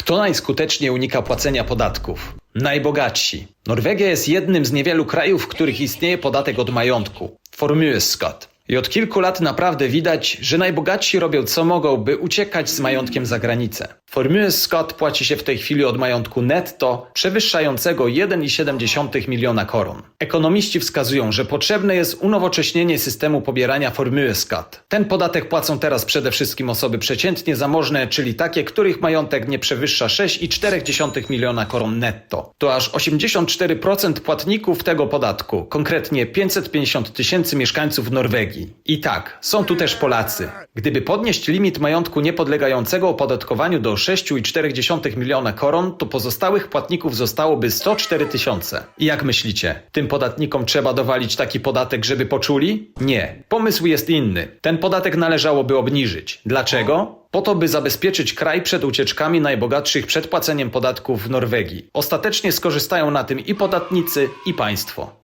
Kto najskuteczniej unika płacenia podatków? Najbogatsi. Norwegia jest jednym z niewielu krajów, w których istnieje podatek od majątku. Formuesskatt. I od kilku lat naprawdę widać, że najbogatsi robią co mogą, by uciekać z majątkiem za granicę. Formuesskatt płaci się w tej chwili od majątku netto przewyższającego 1,7 miliona koron. Ekonomiści wskazują, że potrzebne jest unowocześnienie systemu pobierania Formuesskatt. Ten podatek płacą teraz przede wszystkim osoby przeciętnie zamożne, czyli takie, których majątek nie przewyższa 6,4 miliona koron netto. To aż 84% płatników tego podatku, konkretnie 550 tysięcy mieszkańców Norwegii. I tak, są tu też Polacy. Gdyby podnieść limit majątku niepodlegającego opodatkowaniu do 6,4 miliona koron, to pozostałych płatników zostałoby 104 tysiące. I jak myślicie, tym podatnikom trzeba dowalić taki podatek, żeby poczuli? Nie. Pomysł jest inny. Ten podatek należałoby obniżyć. Dlaczego? Po to, by zabezpieczyć kraj przed ucieczkami najbogatszych przed płaceniem podatków w Norwegii. Ostatecznie skorzystają na tym i podatnicy, i państwo.